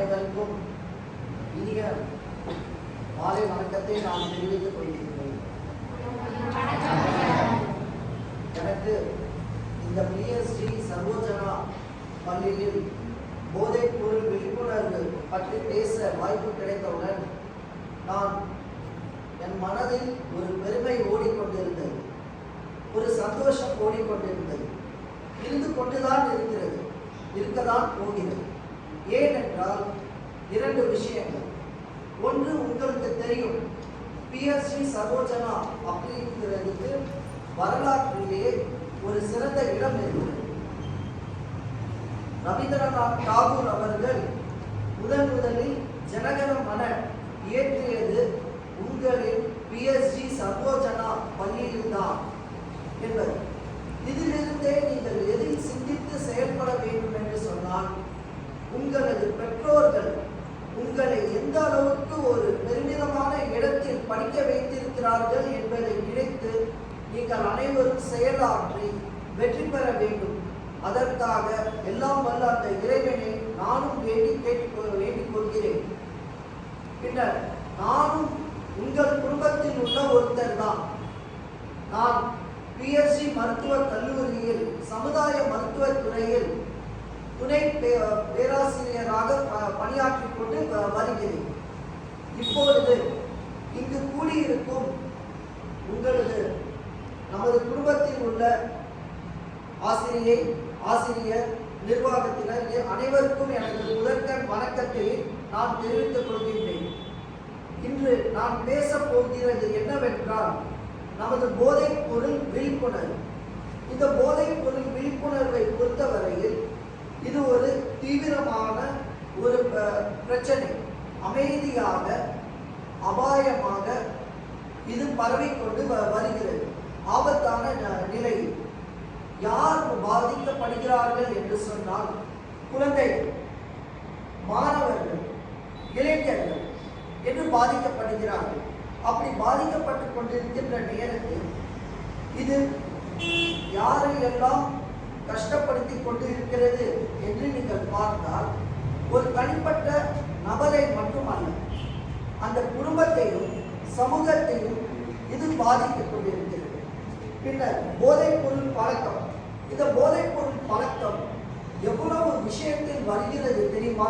அனைவருக்கும் இனிய மாலை வணக்கத்தை நான் தெரிவித்துக் கொள்கிறேன் எனக்கு இந்த பிஎஸ்டி சர்வோஜனா பள்ளியில் போதைப்பொருள் விழிப்புணர்வு பற்றி பேச வாய்ப்பு கிடைத்தவுடன் நான் என் மனதில் ஒரு பெருமை ஓடிக்கொண்டிருந்தது. ஒரு சந்தோஷம் ஓடிக்கொண்டிருந்தது. இருந்து கொண்டுதான் இருக்கிறது. இருக்கதான் போகிறது. ஏனென்றால் இரண்டு விஷயங்கள். ஒன்று உங்களுக்கு தெரியும். பிஎஸ்சி சரோஜனா அப்படிங்கிறதுக்கு வரலாற்றிலேயே ஒரு சிறந்த இடம் இருக்கிறது. ரவீந்திரநாத் தாகூர் அவர்கள் முதன் முதலில் ஜனகன மன இயற்றியது உங்களின் பிஎஸ்ஜி சர்வோஜனா பள்ளியில்தான் என்பது. இதிலிருந்தே நீங்கள் எதில் சிந்தித்து செயல்பட வேண்டும் என்று சொன்னால் உங்களது பெற்றோர்கள் உங்களை எந்த அளவுக்கு ஒரு பெருமிதமான இடத்தில் படிக்க வைத்திருக்கிறார்கள் என்பதை நினைத்து நீங்கள் அனைவரும் செயலாற்றி வெற்றி பெற வேண்டும். அதற்காக எல்லாம் வல்ல அந்த இறைவனை நானும் வேண்டி கேட்டுக்கொள்ள வேண்டிக் கொள்கிறேன் பின்னர் நானும் உங்கள் குடும்பத்தில் உள்ள ஒருத்தர் தான். நான் பிஎஸ்சி மருத்துவக் கல்லூரியில் சமுதாய மருத்துவத் துறையில் துணை பே- பேராசிரியராக பணியாற்றி பணியாற்றிக் கொண்டு வருகிறேன். இப்பொழுது இங்கு கூடியிருக்கும் உங்களது நமது குடும்பத்தில் உள்ள ஆசிரியை ஆசிரியர் நிர்வாகத்தினர் அனைவருக்கும் எனது முதற்கண் வணக்கத்தை நான் தெரிவித்துக் கொள்கின்றேன். இன்று நான் பேசப் போகிறது என்னவென்றால் நமது போதைப் பொருள் விழிப்புணர்வு. இந்த போதைப் பொருள் விழிப்புணர்வை பொறுத்தவரையில் இது ஒரு தீவிரமான ஒரு ப- பிரச்சனை. அமைதியாக அபாயமாக இது பரவிக்கொண்டு வ- வருகிறது. ஆபத்தான ந- யார் பாதிக்கப்படுகிறார்கள் என்று சொன்னால் குழந்தைகள் மாணவர்கள் இளைஞர்கள் என்று பாதிக்கப்படுகிறார்கள். அப்படி பாதிக்கப்பட்டு கொண்டிருக்கின்ற நேரத்தில் இது யாரை எல்லாம் கஷ்டப்படுத்தி கொண்டிருக்கிறது என்று நீங்கள் பார்த்தால் ஒரு தனிப்பட்ட நபரை மட்டுமல்ல அந்த குடும்பத்தையும் சமூகத்தையும் இது பாதித்துக் கொண்டிருக்கிறது. பின்னர் போதைப்பொருள் பழக்கம். இந்த போதைப்பொருள் பழக்கம் எவ்வளவு விஷயத்தில் வருகிறது தெரியுமா?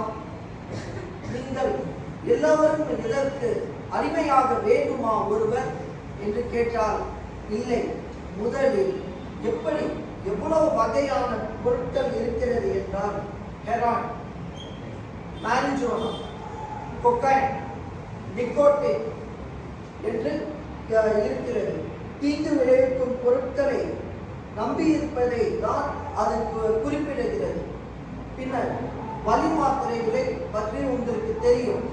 நீங்கள் எல்லோரும் இதற்கு அடிமையாக வேண்டுமா ஒருவர்? என்று கேட்டால் இல்லை. முதலில் எப்படி எவ்வளவு வகையான பொருட்கள் இருக்கிறது என்றால் ஹெரான் மேரிஜோனா கொக்கைன் நிக்கோட்டின் என்று இருக்கிறது. தீங்கு விளைவிக்கும் பொருட்களை நம்பி இருப்பதை தான் அது குறிப்பிடுகிறது. பின்னர் வலி மாத்திரைகளை பற்றி உங்களுக்கு தெரியும்.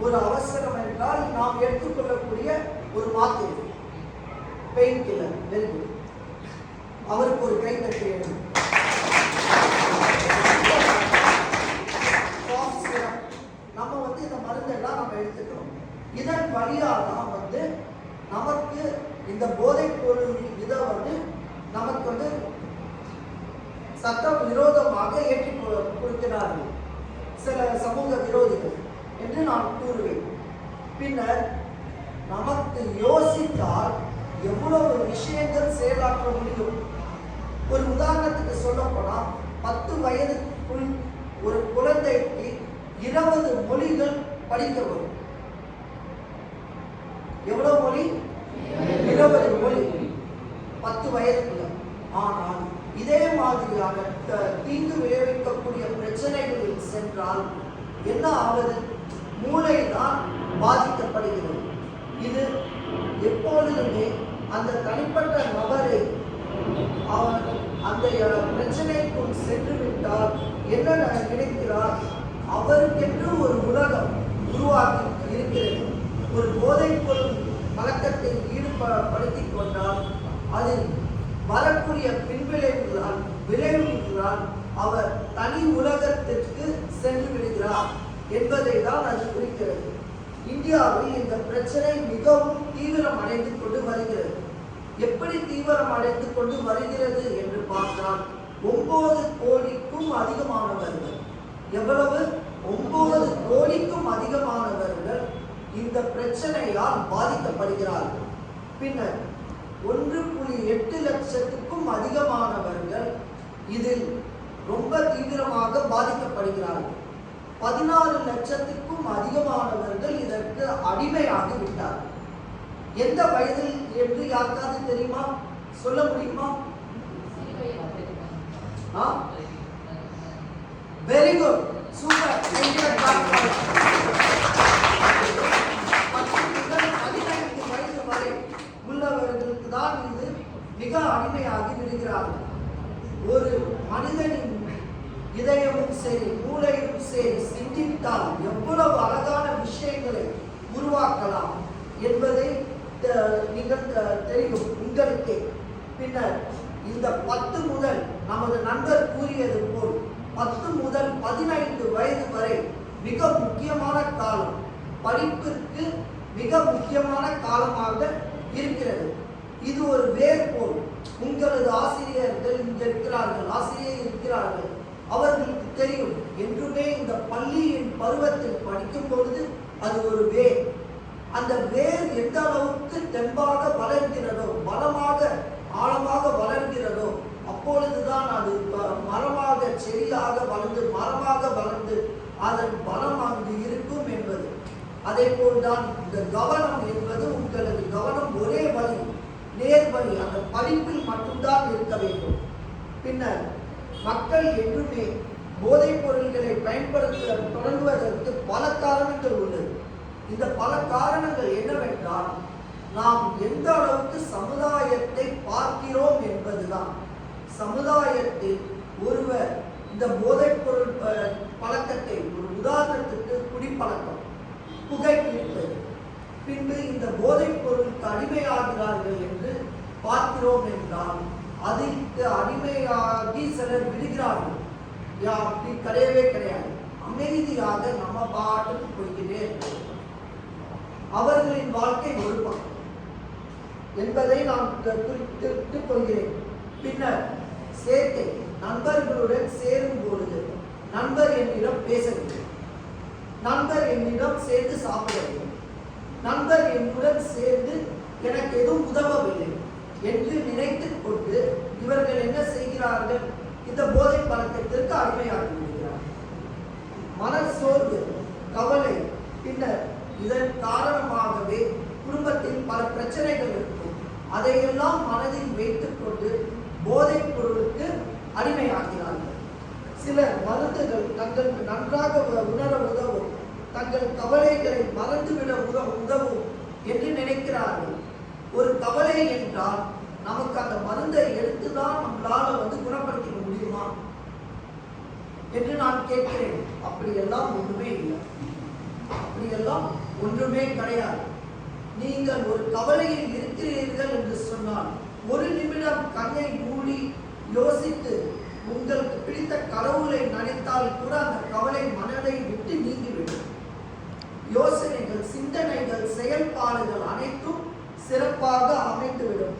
ஒரு அவசரம் என்றால் நாம் எடுத்துக்கொள்ளக்கூடிய ஒரு மாத்திரை. பெயின் கில்லர் வெரி அவருக்கு ஒரு கை தட்டு வேண்டும் நம்ம வந்து இந்த மருந்தெல்லாம் நம்ம எடுத்துக்கிறோம். இதன் வழியாக தான் வந்து நமக்கு இந்த போதைப் பொருள் இதை வந்து நமக்கு வந்து சட்டம் விரோதமாக ஏற்றி கொடுக்கிறார்கள். சில சமூக விரோதிகள் என்று நான் கூறுவேன். பின்னர் நமக்கு யோசித்தால் எவ்வளவு விஷயங்கள் செயலாற்ற முடியும்? ஒரு உதாரணத்துக்கு சொல்ல பத்து வயதுக்குள் ஒரு குழந்தைக்கு இருபது மொழிகள் படிக்க வரும். எவ்வளவு மொழி? இருபது மொழி. பத்து வயதுக்குள்ள. ஆனால் இதே மாதிரியான த- தீங்கு விளைவிக்கக்கூடிய பிரச்சனைகளில் சென்றால் என்ன ஆவது மூளை தான் பாதிக்கப்படுகிறது. இது எப்பொழுதுமே அந்த தனிப்பட்ட நபரை அவன் அந்த பிரச்சனைக்குள் சென்று விட்டால் என்ன நினைக்கிறார் அவருக்கென்று ஒரு உலகம் உருவாக்கி இருக்கிறது. ஒரு போதைப்பொருள் பழக்கத்தில் ஈடுபடுத்திக் கொண்டால் அதில் வரக்கூடிய பின்விளைவுகளால் விளைவுகளால் அவர் தனி உலகத்திற்கு சென்று விடுகிறார் என்பதை தான் அது குறிக்கிறது. இந்தியாவில் இந்த பிரச்சனை மிகவும் தீவிரம் அடைந்து கொண்டு வருகிறது. எப்படி தீவிரம் அடைந்து கொண்டு வருகிறது என்று பார்த்தால் ஒன்பது கோடிக்கும் அதிகமானவர்கள். எவ்வளவு? ஒன்பது கோடிக்கும் அதிகமானவர்கள் இந்த பிரச்சனையால் பாதிக்கப்படுகிறார்கள். பின்னர் ஒன்று புள்ளி எட்டு லட்சத்துக்கும் அதிகமானவர்கள் இதில் ரொம்ப தீவிரமாக பாதிக்கப்படுகிறார்கள். பதினாறு லட்சத்துக்கும் அதிகமானவர்கள் இதற்கு அடிமையாகி விட்டார்கள் எந்த வயதில் என்று யாருக்காவது தெரியுமா? சொல்ல முடியுமா? ஆ? வெரி குட் சூப்பர் பதினைந்து வயது வரை உள்ளவர்களுக்கு தான் இது மிக அடிமையாகி விடுகிறார்கள் ஒரு மனிதனின் இதயமும் சரி மூளையும் சரி சிந்தித்தால் எவ்வளவு அழகான விஷயங்களை உருவாக்கலாம் என்பதை நீங்கள் தெரியும் உங்களுக்கே. பின்னர் இந்த பத்து முதல் நமது நண்பர் கூறியது போல் பத்து முதல் பதினைந்து வயது வரை மிக முக்கியமான காலம் படிப்பிற்கு மிக முக்கியமான காலமாக இருக்கிறது. இது ஒரு வேர் போல் உங்களது ஆசிரியர்கள் இங்கே இருக்கிறார்கள் ஆசிரியர் இருக்கிறார்கள். அவர்களுக்கு தெரியும். என்றுமே இந்த பள்ளியின் பருவத்தில் படிக்கும் பொழுது அது ஒரு வேர். அந்த வேர் எந்த அளவுக்கு தெம்பாக வளர்கிறதோ பலமாக ஆழமாக வளர்கிறதோ அப்பொழுதுதான் அது மரமாக செடியாக வளர்ந்து மரமாக வளர்ந்து அதன் பலம் அங்கு இருக்கும் என்பது. அதே போல்தான் இந்த கவனம் என்பது உங்களது கவனம் ஒரே வழி நேர் வழி அந்த படிப்பில் மட்டும்தான் இருக்க வேண்டும். பின்னர் மக்கள் என்றுமே போதைப் பொருட்களை பயன்படுத்த தொடங்குவதற்கு பல காரணங்கள் உள்ளது. இந்த பல காரணங்கள் என்னவென்றால் நாம் எந்த அளவுக்கு சமுதாயத்தை பார்க்கிறோம் என்பதுதான். சமுதாயத்தில் ஒருவர் இந்த போதைப் பொருள் ப- பழக்கத்தை ஒரு உதாரணத்துக்கு குடிப்பழக்கம் புகைப்பிடிப்பது பின்பு இந்த போதைப் பொருளுக்கு அடிமையாகிறார்கள் என்று பார்க்கிறோம் என்றால் அதற்கு அடிமையாகி சிலர் விடுகிறார்கள். யா அப்படி கிடையவே கிடையாது. அமைதியாக நம்ம பாட்டுக்கு போய்கிட்டே அவர்களின் வாழ்க்கை ஒரு பக்கம். என்பதை நான் கு- குறிப்பிட்டுக் கொள்கிறேன். பின்னர் சேர்க்கை நண்பர்களுடன் சேரும் பொழுது நண்பர் என்னிடம் பேசவில்லை. நண்பர் என்னிடம் சேர்ந்து சாப்பிடவில்லை. நண்பர் என்னுடன் சேர்ந்து எனக்கு எதுவும் உதவவில்லை என்று நினைத்துக் கொண்டு இவர்கள் என்ன செய்கிறார்கள்? இந்த போதை பழக்கத்திற்கு அடிமையாகி விடுகிறார்கள் மன சோர்வு கவலை பின்னர் இதன் காரணமாகவே குடும்பத்தில் பல பிரச்சனைகள் இருக்கும். அதையெல்லாம் மனதில் வைத்துக்கொண்டு போதைப் பொருளுக்கு அடிமையாகிறார்கள். சிலர் மருந்துகள் தங்களுக்கு நன்றாக உணர உதவும் தங்கள் கவலைகளை மறந்துவிட உத உதவும் என்று நினைக்கிறார்கள். ஒரு கவலை என்றால் நமக்கு அந்த மருந்தை எடுத்துதான் நம்மளால வந்து குணப்படுத்திக்க முடியுமா? என்று நான் கேட்கிறேன். அப்படியெல்லாம் ஒன்றுமே இல்லை. அப்படியெல்லாம் ஒன்றுமே கிடையாது. நீங்கள் ஒரு கவலையில் இருக்கிறீர்கள் என்று சொன்னால் ஒரு நிமிடம் கண்ணை மூடி யோசித்து உங்களுக்கு பிடித்த கடவுளை நினைத்தால் கூட அந்த கவலை மனதை விட்டு நீங்கிவிடும். யோசனைகள் சிந்தனைகள் செயல்பாடுகள் அனைத்தும் சிறப்பாக அமைந்துவிடும்.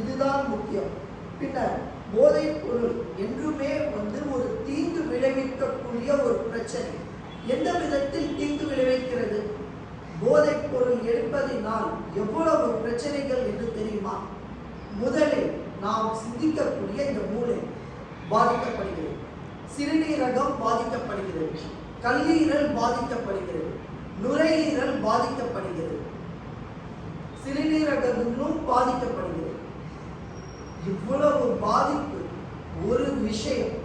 இதுதான் முக்கியம். பின்னர் போதைப் பொருள் என்றுமே வந்து ஒரு தீங்கு விளைவிக்கக்கூடிய ஒரு பிரச்சனை. எந்த விதத்தில் தீங்கு விளைவிக்கிறது? போதைப் பொருள் எடுப்பதினால் எவ்வளவு பிரச்சனைகள் என்று தெரியுமா? முதலில் நாம் சிந்திக்கக்கூடிய இந்த மூளை பாதிக்கப்படுகிறது. சிறுநீரகம் பாதிக்கப்படுகிறது. கல்லீரல் பாதிக்கப்படுகிறது. நுரையீரல் பாதிக்கப்படுகிறது. சிறுநீரகமும் பாதிக்கப்படுகிறது. இவ்வளவு பாதிப்பு ஒரு விஷயம்.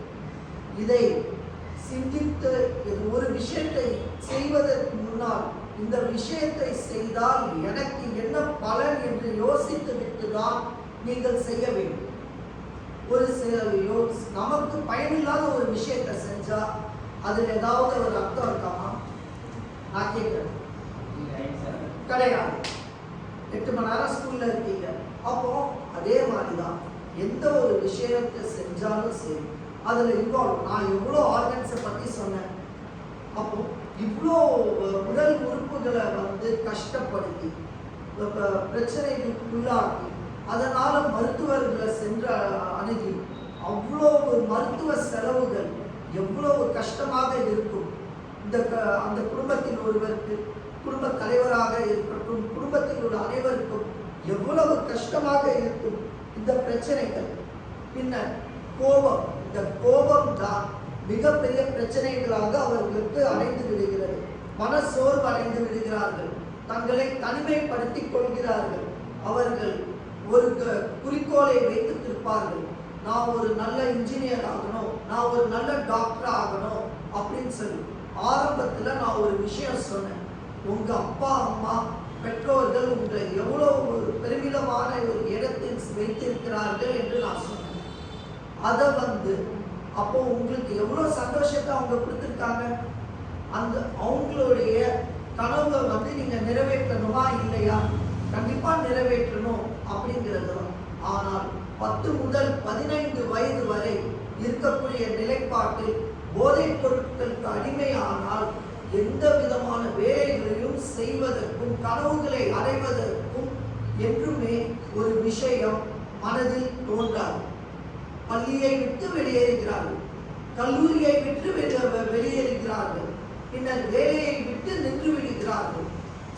இதை சிந்தித்து ஒரு விஷயத்தை செய்வதற்கு முன்னால் இந்த விஷயத்தை செய்தால் எனக்கு என்ன பலன் என்று யோசித்து விட்டுதான் நீங்கள் செய்ய வேண்டும். ஒரு சில நமக்கு பயனில்லாத ஒரு விஷயத்தை செஞ்சா அதில் ஏதாவது ஒரு அர்த்தம் இருக்காமா நான் கேட்கிறேன். கிடையாது. எட்டு மணி நேரம் ஸ்கூல்ல இருக்கீங்க. அப்போ அதே மாதிரி தான் எந்த ஒரு விஷயத்தை செஞ்சாலும் சரி அதில் இன்வால்வ் நான் எவ்வளோ ஆர்கன்ஸை பற்றி சொன்னேன். அப்போ இவ்வளோ உடல் உறுப்புகளை வந்து கஷ்டப்படுத்தி பிரச்சனைகளுக்குள்ளாக்கி அதனால் மருத்துவர்களை சென்று அணுகி அவ்வளோ மருத்துவ செலவுகள் எவ்வளவு கஷ்டமாக இருக்கும். இந்த க- அந்த குடும்பத்தில் ஒருவருக்கு குடும்ப தலைவராக இருக்கட்டும் குடும்பத்தில் உள்ள அனைவருக்கும் எவ்வளவு கஷ்டமாக இருக்கும் இந்த பிரச்சனைகள். பின்னர் கோபம் இந்த கோபம் தான் மிகப்பெரிய பிரச்சனைகளாக அவர்களுக்கு அடைந்து விடுகிறது. மனசோர்வு அடைந்து விடுகிறார்கள். தங்களை தனிமைப்படுத்திக் கொள்கிறார்கள். அவர்கள் ஒரு குறிக்கோளை வைத்திருப்பார்கள் நான் ஒரு நல்ல இன்ஜினியர் ஆகணும். நான் ஒரு நல்ல டாக்டர் ஆகணும் அப்படின்னு சொல்லி ஆரம்பத்தில் நான் ஒரு விஷயம் சொன்னேன். உங்கள் அப்பா அம்மா பெற்றோர்கள் உங்களை எவ்வளோ ஒரு பெருமிதமான ஒரு இடத்தில் வைத்திருக்கிறார்கள் என்று நான் சொன்னேன். அதை வந்து அப்போ உங்களுக்கு எவ்வளோ சந்தோஷத்தை அவங்க கொடுத்துருக்காங்க? அந்த அவங்களுடைய கனவை வந்து நீங்கள் நிறைவேற்றணுமா இல்லையா? கண்டிப்பாக நிறைவேற்றணும் அப்படிங்கிறது தான். ஆனால் பத்து முதல் பதினைந்து வயது வரை இருக்கக்கூடிய நிலைப்பாட்டில் போதைப் பொருட்களுக்கு அடிமையானால் எந்த விதமான வேலைகளையும் செய்வதற்கும் கனவுகளை அடைவதற்கும் என்றுமே ஒரு விஷயம் மனதில் தோன்றாது. பள்ளியை விட்டு வெளியேறுகிறார்கள். கல்லூரியை விட்டு வெளியே- வெளியேறுகிறார்கள். பின்னர் வேலையை விட்டு நின்று விடுகிறார்கள்.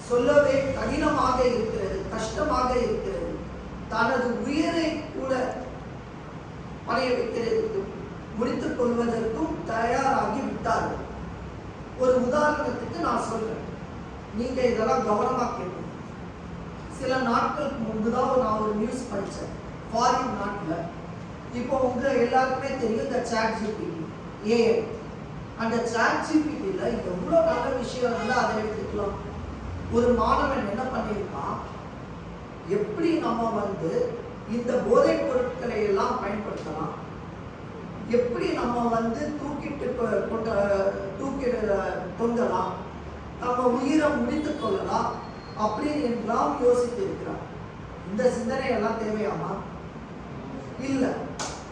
சொல்லவே கடினமாக இருக்கிறது கஷ்டமாக இருக்கிறது. தனது உயிரை கூட பணைய வைக்கிறதுக்கும் முடித்துக் கொள்வதற்கும் தயாராகி விட்டார்கள். ஒரு உதாரணத்துக்கு நான் சொல்றேன். நீங்க இதெல்லாம் கவனமா கேட்கணும். சில நாட்களுக்கு முன்பு தான் நான் ஒரு நியூஸ் படித்தேன். ஃபாரின் நாட்டில். இப்போ உங்க எல்லாருக்குமே தெரியும் இந்த சாட் ஜிபிடி ஏ அந்த சாட் ஜிபிடியில் எவ்வளோ நல்ல விஷயம் இருந்தால் அதை எடுத்துக்கலாம். ஒரு மாணவன் என்ன பண்ணியிருக்கான்? எப்படி நம்ம வந்து இந்த போதைப் பொருட்களை எல்லாம் பயன்படுத்தலாம்? எப்படி நம்ம வந்து தூக்கிட்டு கொண்ட தூக்கி தொங்கலாம்? நம்ம உயிரை முடித்து கொள்ளலாம் அப்படின்னு எல்லாம் யோசித்து இருக்கிறார் இந்த சிந்தனை எல்லாம் தேவையாமா? இல்லை.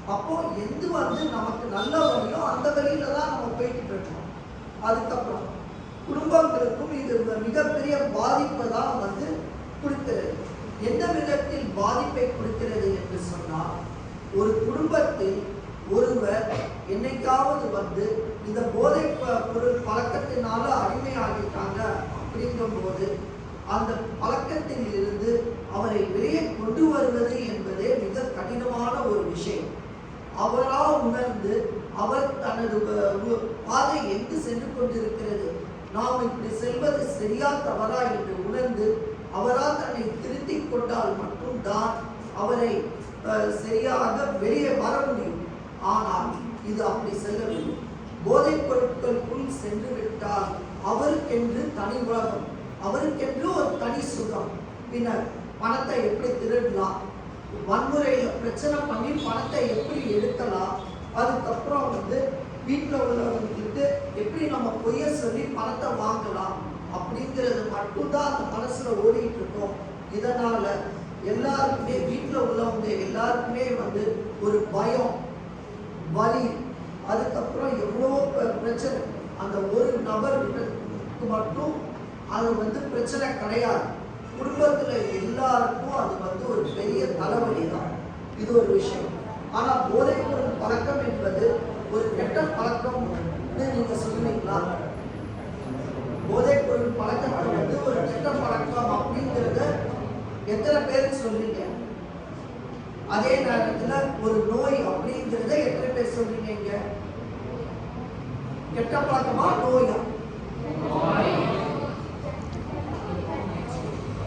அப்போ எது வந்து நமக்கு நல்ல வழியோ அந்த வழியில தான் நம்ம போயிட்டு இருக்கோம். அதுக்கப்புறம் குடும்பங்களுக்கும் இது மிகப்பெரிய பாதிப்பை தான் வந்து கொடுக்கிறது. எந்த விதத்தில் பாதிப்பை கொடுக்கிறது என்று சொன்னால் ஒரு குடும்பத்தில் ஒருவர் என்னைக்காவது வந்து இந்த போதை ப- பொருள் பழக்கத்தினால அடிமையாகிட்டாங்க அப்படிங்கும்போது அந்த பழக்கத்தில் இருந்து அவரை வெளியே கொண்டு வருவது என்பதே மிக கடினமான ஒரு விஷயம். அவரா உணர்ந்து அவர் தனது பாதை எங்கு சென்று கொண்டிருக்கிறது? நாம் இப்படி செல்வது சரியா தவறா என்று உணர்ந்து அவரா தன்னை திருத்திக் கொண்டால் மட்டும்தான் அவரை சரியாக வெளியே வர முடியும். ஆனால் இது அப்படி செல்லவில்லை. போதைப் பொருட்களுக்குள் சென்று விட்டால் அவருக்கென்று தனி உலகம் அவருக்கென்று ஒரு தனி சுகம். பின்னர் பணத்தை எப்படி திருடலாம்? வன்முறையில பிரச்சனை பண்ணி பணத்தை எப்படி எடுக்கலாம்? அதுக்கப்புறம் வந்து வீட்டில் உள்ளவங்களுக்கு எப்படி நம்ம பொய்ய சொல்லி பணத்தை வாங்கலாம் அப்படிங்கிறது மட்டும்தான் அந்த மனசில் ஓடிக்கிட்டு இருக்கோம். இதனால் எல்லாருக்குமே வீட்டில் உள்ளவங்க எல்லாருக்குமே வந்து ஒரு பயம் வலி. அதுக்கப்புறம் எவ்வளோ பிரச்சனை. அந்த ஒரு நபருக்கு மட்டும் அது வந்து பிரச்சனை கிடையாது. குடும்பத்தில் எல்லாருக்கும் அது வந்து ஒரு பெரிய தலைவலி தான் இது ஒரு விஷயம். ஆனால் போதை பொருள் பழக்கம் என்பது ஒரு கெட்ட பழக்கம். நீங்கள் சொல்லுவீங்களா போதை பொருள் பழக்கம் வந்து ஒரு கெட்ட பழக்கம் அப்படிங்கிறத எத்தனை பேருக்கு சொல்றீங்க? அதே நேரத்தில் ஒரு நோய் அப்படிங்கிறத எத்தனை பேர் சொல்றீங்க இங்க? கெட்ட பழக்கமா? நோயா.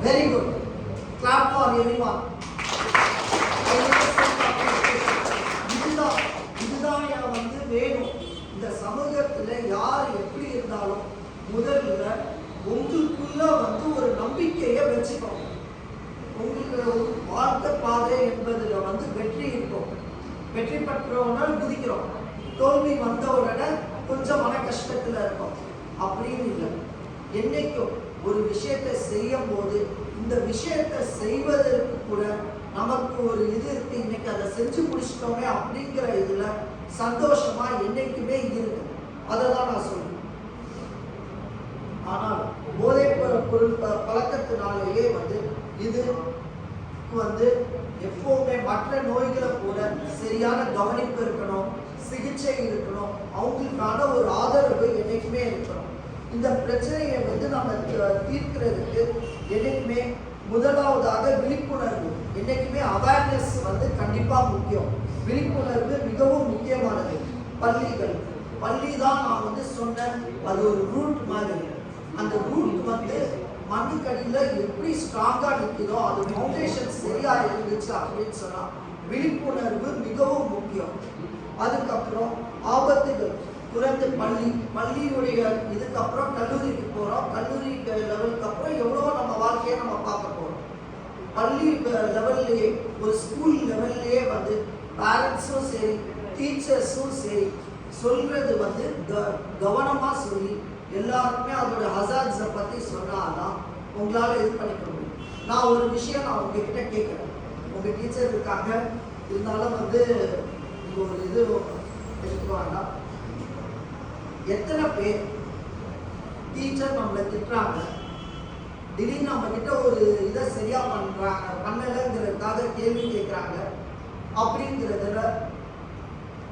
Very good clap for everyone இதுதான் இதுதான் என் வந்து வேணும். இந்த சமூகத்தில் யார் எப்படி இருந்தாலும் முதல்ல உங்களுக்குள்ள வந்து ஒரு நம்பிக்கையை வச்சுக்கோங்க உங்களுக்கு ஒரு வாழ்க்கை பாதை என்பதில் வந்து வெற்றி இருக்கும். வெற்றி பெற்றவுடனே குதிக்கிறோம். தோல்வி வந்த உடனே கொஞ்சம் மன கஷ்டத்தில் இருக்கும். அப்படின்னு இல்லை. என்னைக்கும் ஒரு விஷயத்தை செய்யும் போது இந்த விஷயத்தை செய்வதற்கு கூட நமக்கு ஒரு இது இருக்கு. இன்னைக்கு அதை செஞ்சு முடிச்சிட்டோமே அப்படிங்கிற இதுல சந்தோஷமா என்னைக்குமே இருக்கு. அதை தான் நான் சொல்றேன். ஆனால் போதை பொருள் பழக்கத்தினாலேயே வந்து இது வந்து எப்பவுமே மற்ற நோய்களை கூட சரியான கவனிப்பு இருக்கணும் சிகிச்சை இருக்கணும் அவங்களுக்கான ஒரு ஆதரவு என்னைக்குமே இருக்கணும். இந்த பிரச்சனையை வந்து நம்ம தீர்க்கிறதுக்கு என்னைக்குமே முதலாவதாக விழிப்புணர்வு என்னைக்குமே அவேர்னஸ் வந்து கண்டிப்பாக முக்கியம். விழிப்புணர்வு மிகவும் முக்கியமானது. பள்ளிகள் பள்ளி தான் நான் வந்து சொன்னேன் அது ஒரு ரூட் மாதிரி. அந்த ரூட் வந்து மண்ணுக்கடியில் எப்படி ஸ்ட்ராங்காக நிற்குதோ அது ஃபவுண்டேஷன் சரியாக இருந்துச்சு அப்படின்னு சொன்னால் விழிப்புணர்வு மிகவும் முக்கியம். அதுக்கப்புறம் ஆபத்துகள். குறைந்த பள்ளி பள்ளியுடைய இதுக்கப்புறம் கல்லூரிக்கு போகிறோம் கல்லூரி லெவலுக்கு அப்புறம் எவ்வளவோ நம்ம வாழ்க்கையை நம்ம பார்க்க போறோம் பள்ளி லெவல்லையே ஒரு ஸ்கூல் லெவல்லையே வந்து பேரண்ட்ஸும் சரி டீச்சர்ஸும் சரி சொல்கிறது வந்து க- கவனமாக சொல்லி எல்லாருக்குமே அதோட ஹசார்ட்ஸை பற்றி சொன்னால் தான் உங்களால் இது பண்ணிக்க முடியும். நான் ஒரு விஷயம் நான் உங்ககிட்ட கேட்குறேன் உங்கள் டீச்சர் இருக்காங்க. இருந்தாலும் வந்து ஒரு இது எடுத்துக்க வேண்டாம். எத்தனை பேர் டீச்சர் நம்மளை திட்டுறாங்க? திடீர்னு நம்ம கிட்ட ஒரு இதை சரியா பண்றாங்க பண்ணலைங்கிறதுக்காக கேள்வி கேட்குறாங்க அப்படிங்கிறதுல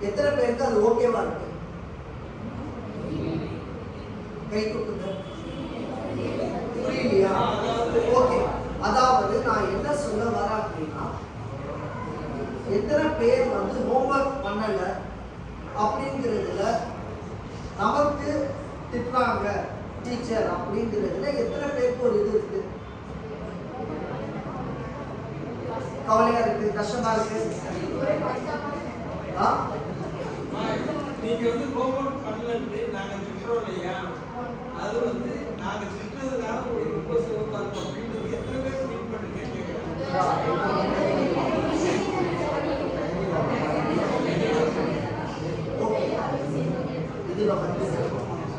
எத்தனை பேருக்கு அது ஓகேவா இருக்கு? கை கொடுங்க. புரியலையா? ஓகே. அதாவது நான் என்ன சொல்ல வரேன் அப்படின்னா எத்தனை பேர் வந்து ஹோம்ஒர்க் பண்ணல அப்படிங்கிறதுல நமக்கு திட்டுறாங்க. டீச்சர் அப்படிங்கிறதுல எத்தனை பேருக்கு ஒரு இது இருக்கு? கவலையா இருக்கு? கஷ்டமா இருக்கு? நீங்க வந்து ஹோம்ஒர்க் பண்ணலன்னு நாங்க திட்டுறோம் இல்லையா? அது வந்து நாங்க திட்டுறதுனால ஒரு ரொம்ப சிறப்பா இருக்கும். அப்படின்னு எத்தனை பேர் ஃபீல் பண்ணுங்க கேட்கிறேன் ஓகே இதுல வந்து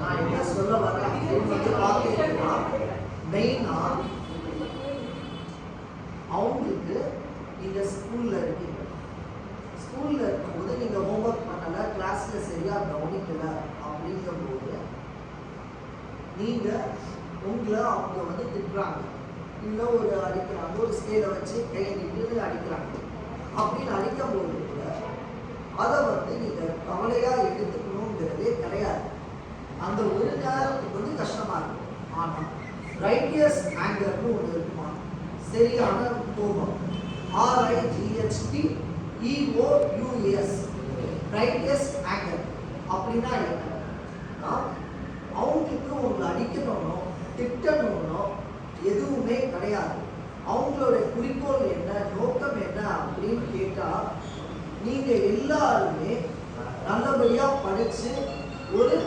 நான் என்ன சொல்ல வரேன் அப்படின்னு வந்து பார்த்தீங்கன்னா மெயினா அவங்களுக்கு நீங்க ஸ்கூல்ல இருக்கீங்க ஸ்கூல்ல இருக்கும்போது நீங்க ஹோம்ஒர்க் பண்ணல கிளாஸ்ல சரியா கவனிக்கல அப்படிங்கும்போது நீங்க உங்களை அவங்க வந்து திட்டுறாங்க இல்லை ஒரு அடிக்கிறாங்க ஒரு ஸ்கேலை வச்சு கையை நின்று அடிக்கிறாங்க அப்படின்னு அடிக்கும் போது கூட அதை வந்து நீங்க கவலையா எடுத்துக்கணுங்கிறதே கிடையாது அந்த ஒரு நேரத்துக்கு வந்து கஷ்டமா இருக்கும் ஆனா ரைட்டியஸ் ஆங்கர்னு ஒன்று இருக்குமா சரியான கோபம் ஆர்ஐஜிஹெச்டி இஓயூஎஸ் ரைட்டியஸ் ஆங்கர் அப்படின்னா என்னன்னா அவங்களுக்கு உங்களை அடிக்கணும்னோ திட்டணும்னோ எதுவுமே கிடையாது. அவங்களோட குறிக்கோள் என்ன நோக்கம் என்ன அப்படின்னு கேட்டால் நீங்கள் எல்லாருமே நல்லபடியாக படித்து ஒரு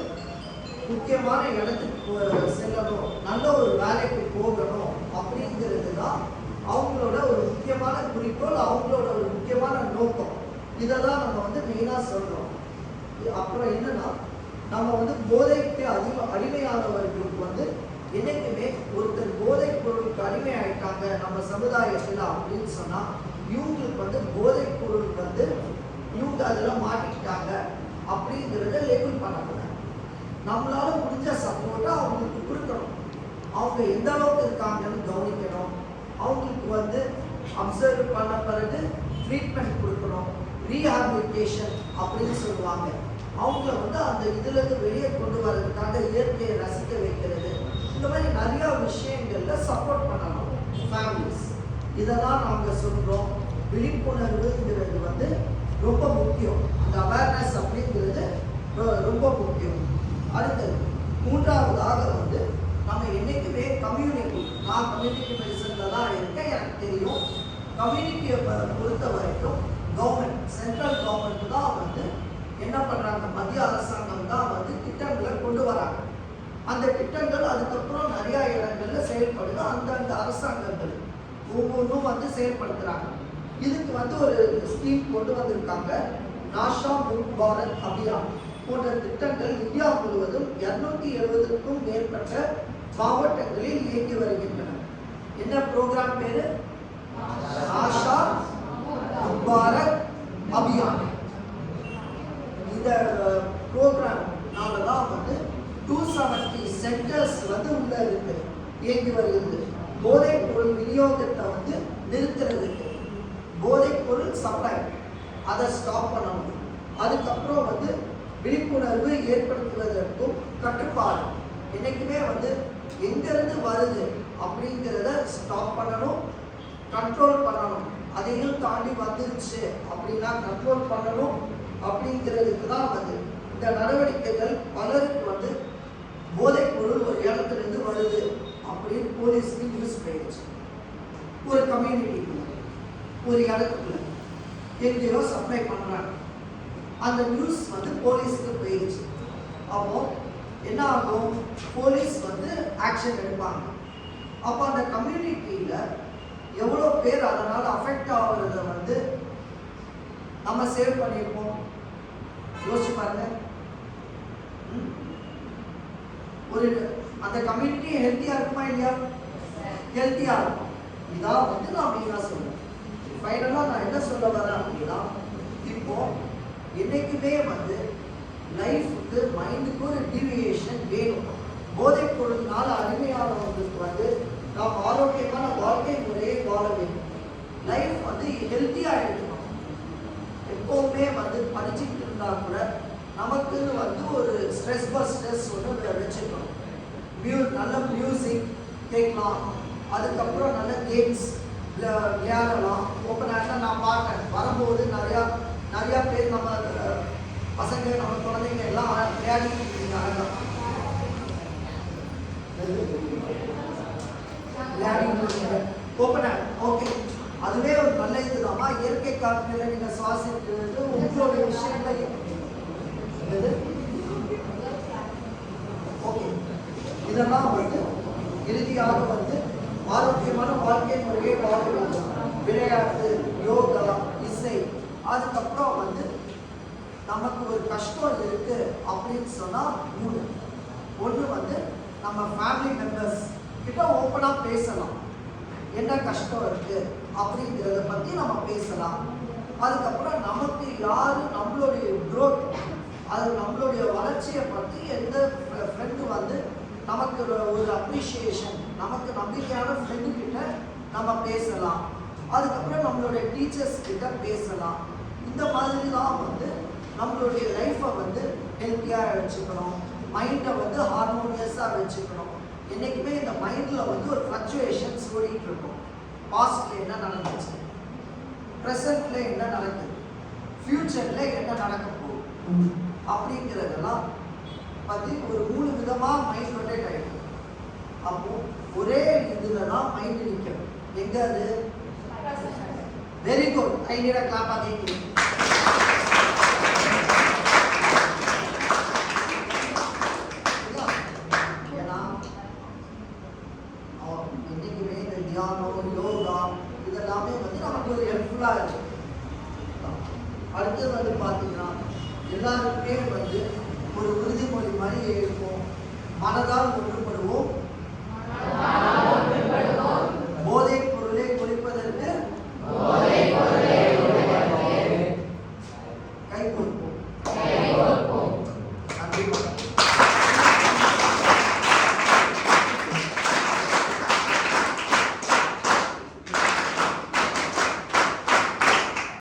முக்கியமான இடத்துக்கு செல்லணும் நல்ல ஒரு வேலைக்கு போகணும் அப்படிங்கிறது தான் அவங்களோட ஒரு முக்கியமான குறிக்கோள் அவங்களோட ஒரு முக்கியமான நோக்கம். இதெல்லாம் நம்ம வந்து மெயினாக சொல்கிறோம் அப்புறம் என்னன்னா நம்ம வந்து போதைக்கு அதிக அடிமையானவர்களுக்கு வந்து என்னைக்குமே ஒருத்தர் போதைப் பொருளுக்கு அடிமை ஆயிட்டாங்க நம்ம சமுதாயத்தில் அப்படின்னு சொன்னால் இவங்களுக்கு வந்து போதைப் பொருள் வந்து இவங்க அதில் மாட்டிக்கிட்டாங்க அப்படிங்கிறத லேபிள் பண்ணக்கூடாது. நம்மளால முடிஞ்ச சப்போர்ட்டை அவங்களுக்கு கொடுக்கணும். அவங்க எந்த அளவுக்கு இருக்காங்கன்னு கவனிக்கணும். அவங்களுக்கு வந்து அப்சர்வ் பண்ண பிறகு ட்ரீட்மெண்ட் கொடுக்கணும். ரீஹாபிலிட்டேஷன் அப்படின்னு சொல்லுவாங்க. அவங்கள வந்து அந்த இதுலேருந்து வெளியே கொண்டு வர்றதுக்காக இயற்கையை ரசிக்க வைக்கிறது. இந்த மாதிரி நிறைய விஷயங்களில் சப்போர்ட் பண்ணலாம் ஃபேமிலிஸ் இதெல்லாம் நாங்கள் சொல்கிறோம் விழிப்புணர்வுங்கிறது வந்து ரொம்ப முக்கியம். அந்த அவேர்னஸ் அப்படிங்கிறது ரொம்ப முக்கியம். அடுத்தது மூன்றாவதாக வந்து நம்ம என்னைக்குமே கம்யூனிட்டி நான் கம்யூனிட்டி மெடிசனில் தான் இருக்கேன் எனக்கு தெரியும். கம்யூனிட்டியை பொறுத்த வரைக்கும் கவர்மெண்ட் சென்ட்ரல் கவர்மெண்ட் தான் வந்து என்ன பண்ணுறாங்க மத்திய அரசாங்கம் தான் வந்து திட்டங்களை கொண்டு வராங்க அந்த திட்டங்கள் அதுக்கப்புறம் நிறைய இடங்கள்ல செயல்படுது. அந்தந்த அரசாங்கங்கள் ஒவ்வொன்றும் வந்து செயல்படுத்துறாங்க. இதுக்கு வந்து ஒரு ஸ்கீம் கொண்டு வந்திருக்காங்க. நாஷா முன் பாரத் அபியான் போன்ற திட்டங்கள் இந்தியா முழுவதும் இருநூத்தி எழுபதுக்கும் மேற்பட்ட மாவட்டங்களில் இயங்கி வருகின்றன. என்ன ப்ரோக்ராம் பேரு? ஆஷா முபாரக் அபியான். இந்த ப்ரோக்ராம்னால தான் வந்து டூ செவன்டி சென்டர்ஸ் வந்து உள்ள இருக்கு. இயங்கி வருகிறது போதைப் பொருள் விநியோகத்தை வந்து நிறுத்துறதுக்கு போதைப் பொருள் சப்ளை அதை ஸ்டாப் பண்ணணும். அதுக்கப்புறம் வந்து விழிப்புணர்வு ஏற்படுத்துவதற்கும் கட்டுப்பாடு. என்னைக்குமே வந்து எங்கேருந்து வருது அப்படிங்கிறத ஸ்டாப் பண்ணணும். கண்ட்ரோல் பண்ணணும். அதையும் தாண்டி வந்துருச்சு அப்படின்னா கண்ட்ரோல் பண்ணணும் அப்படிங்கிறதுக்கு தான் வந்து இந்த நடவடிக்கைகள் பலருக்கு வந்து போதைப் பொருள் ஒரு இடத்துல இருந்து வருது அப்படின்னு போலீஸ்க்கு நியூஸ் போயிடுச்சு. ஒரு கம்யூனிட்டிக்குள்ள ஒரு இடத்துக்குள்ள. எங்கேயோ சப்ளை பண்ணுறாங்க அந்த நியூஸ் வந்து போலீஸ்க்கு போயிடுச்சு. அப்போ என்ன ஆகும்? போலீஸ் வந்து ஆக்ஷன் எடுப்பாங்க. அப்போ அந்த கம்யூனிட்டியில் எவ்வளோ பேர் அதனால் அஃபெக்ட் ஆகுறத வந்து நம்ம சேவ் பண்ணியிருப்போம். யோசிச்சு பாருங்க. ஒரு அந்த கம்யூனிட்டி ஹெல்த்தியாக இருக்குமா இல்லையா? ஹெல்த்தியாக இருக்கும்? இதான் வந்து நான் மெயினாக சொல்லுவேன் ஃபைனலாக நான் என்ன சொல்ல வரேன் அப்படின்னா இப்போ என்னைக்குமே வந்து லைஃபுக்கு மைண்டுக்கு ஒரு டிவியேஷன் வேணும். போதைப் பொருள்னால அருமையானவங்களுக்கு வந்து நாம் ஆரோக்கியமான வாழ்க்கை முறையை வாழ வேண்டும். லைஃப் வந்து ஹெல்த்தியாக இருக்கணும். எப்போவுமே வந்து படிச்சுக்கிட்டு இருந்தால் கூட நமக்குன்னு வந்து ஒரு ஸ்ட்ரெஸ் பஸ்டர்ஸ் ஒன்று வச்சுக்கணும் மியூ நல்ல மியூசிக் கேட்கலாம். அதுக்கப்புறம் நல்ல கேம்ஸ் விளையாடலாம். ஓப்பன் ஆகிட்டா நான் பார்த்தேன் வரும்போது நிறையா நிறையா பேர் நம்ம அஹ், பசங்க நம்ம குழந்தைங்க எல்லாம் விளையாடிட்டு இருக்கீங்க அழகா விளையாடிட்டு இருக்கீங்க ஓப்பன் ஓகே அதுவே ஒரு நல்ல இதுதாம்மா இயற்கை காற்றுல நீங்க சுவாசிக்கிறது உங்களோட விஷயங்களை என்னது? ஓகே இதெல்லாம் வந்து இறுதியாக வந்து ஆரோக்கியமான வாழ்க்கை முறையை வாழ வேண்டும் விளையாட்டு யோகா இசை அதுக்கப்புறம் வந்து நமக்கு ஒரு கஷ்டம் இருக்கு அப்படின்னு சொன்னா மூணு ஒன்று வந்து நம்ம ஃபேமிலி மெம்பர்ஸ் கிட்ட ஓப்பனாக பேசலாம் என்ன கஷ்டம் இருக்கு அப்படிங்கிறத பற்றி நம்ம பேசலாம் அதுக்கப்புறம் நமக்கு யார் நம்மளுடைய growth அது நம்மளுடைய வளர்ச்சியை பற்றி எந்த ஃப்ரெண்டு வந்து நமக்கு ஒரு- அப்ரிஷியேஷன் நமக்கு நம்பிக்கையான ஃப்ரெண்டு கிட்ட நம்ம பேசலாம். அதுக்கப்புறம் நம்மளுடைய டீச்சர்ஸ் கிட்ட பேசலாம். இந்த மாதிரிலாம் வந்து நம்மளுடைய லைஃப்பை வந்து ஹெல்த்தியாக வச்சுக்கணும். மைண்டை வந்து ஹார்மோனியஸாக வச்சுக்கணும். என்றைக்குமே இந்த மைண்டில் வந்து ஒரு ஃப்ளக்சுவேஷன்ஸ் ஓடிட்டு இருக்கும். பாஸ்ட்ல என்ன நடந்துச்சு? ப்ரெசண்ட்ல என்ன நடக்குது? ஃப்யூச்சர்ல என்ன நடக்க போகுது? அப்படிங்கிறதெல்லாம் பற்றி ஒரு மூணு விதமாக மைண்ட் ரொட்டேட் ஆகிடும் அப்போ ஒரே இதில் தான் மைண்ட் நிற்கும் எங்க அது? Very good I need a clap again